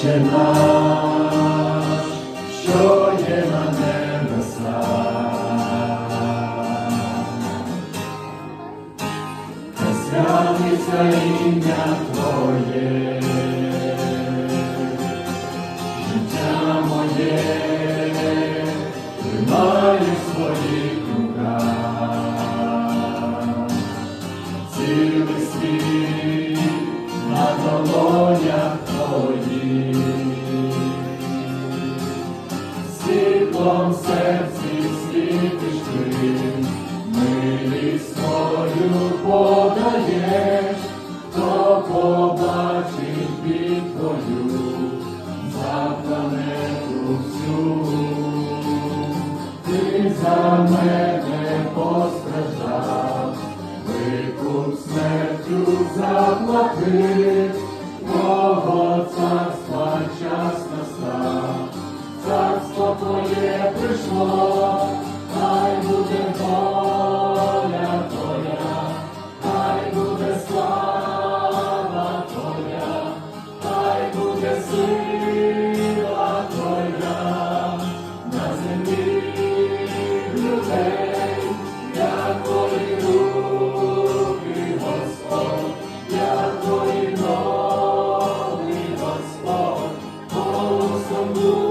Отче наш, що є на небесах, святиться ім'я Твоє, життя моє, світлом серці світиш ти, милість свою подаєш, хто побачить від Твою за планету всю. Ти за мене постраждав, викуп смертю заплатив, мого царства час настав, царство Твоє прийшло, хай буде воля Твоя, хай буде слава Твоя, хай буде сила Твоя. На землі людей, як твої руки, Господь, як твої ноги, Господь, голосом